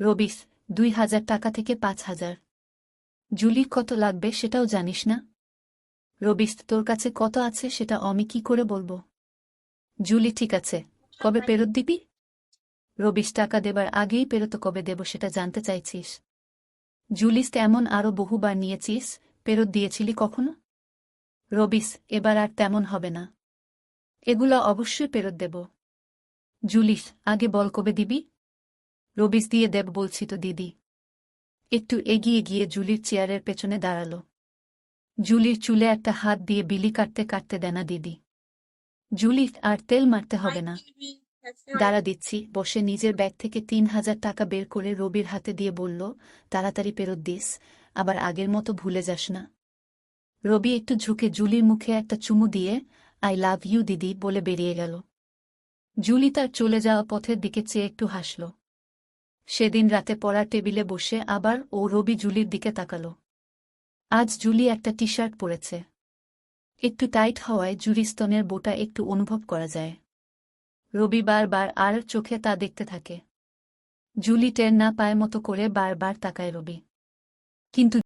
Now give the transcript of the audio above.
Rubik's, দুই হাজার টাকা থেকে পাঁচ হাজার। জুলি, কত লাগবে সেটাও জানিস না? রবিস, তোর কাছে কত আছে সেটা আমি কি করে বলব? জুলি, ঠিক আছে, কবে ফেরত দিবি? রবিস, টাকা দেবার আগেই পেরত কবে দেব সেটা জানতে চাইছিস। জুলিস, তেমন আরও বহুবার নিয়েছিস, ফেরত দিয়েছিলি কখনো? রবিস, এবার আর তেমন হবে না। এগুলো অবশ্যই ফেরত দেব। জুলিস, আগে বল কবে দিবি? রবিস দিয়ে দেব বলছি তো দিদি। একটু এগিয়ে গিয়ে জুলির চেয়ারের পেছনে দাঁড়াল। জুলির চুলে একটা হাত দিয়ে বিলি কাটতে কাটতে দেনা দিদি। জুলি, আর তেল মারতে হবে না। দাঁড়া দিচ্ছি। বসে নিজের ব্যাগ থেকে তিন হাজার টাকা বের করে রবির হাতে দিয়ে বলল, তাড়াতাড়ি ফেরত দিস। আবার আগের মতো ভুলে যাস না। রবি একটু ঝুঁকে জুলির মুখে একটা চুমু দিয়ে, আই লাভ ইউ দিদি বলে বেরিয়ে গেল। জুলি তার চলে যাওয়া পথের দিকে চেয়ে একটু হাসল। সেদিন রাতে পড়ার টেবিলে বসে আবার ও রবি জুলির দিকে তাকাল। আজ জুলি একটা টি শার্ট পরেছে। একটু টাইট হওয়ায় জুরি স্তনের বোটা একটু অনুভব করা যায়। রবি বারবার আর চোখে তা দেখতে থাকে। জুলি টের না পায় মতো করে বারবার তাকায় রবি। কিন্তু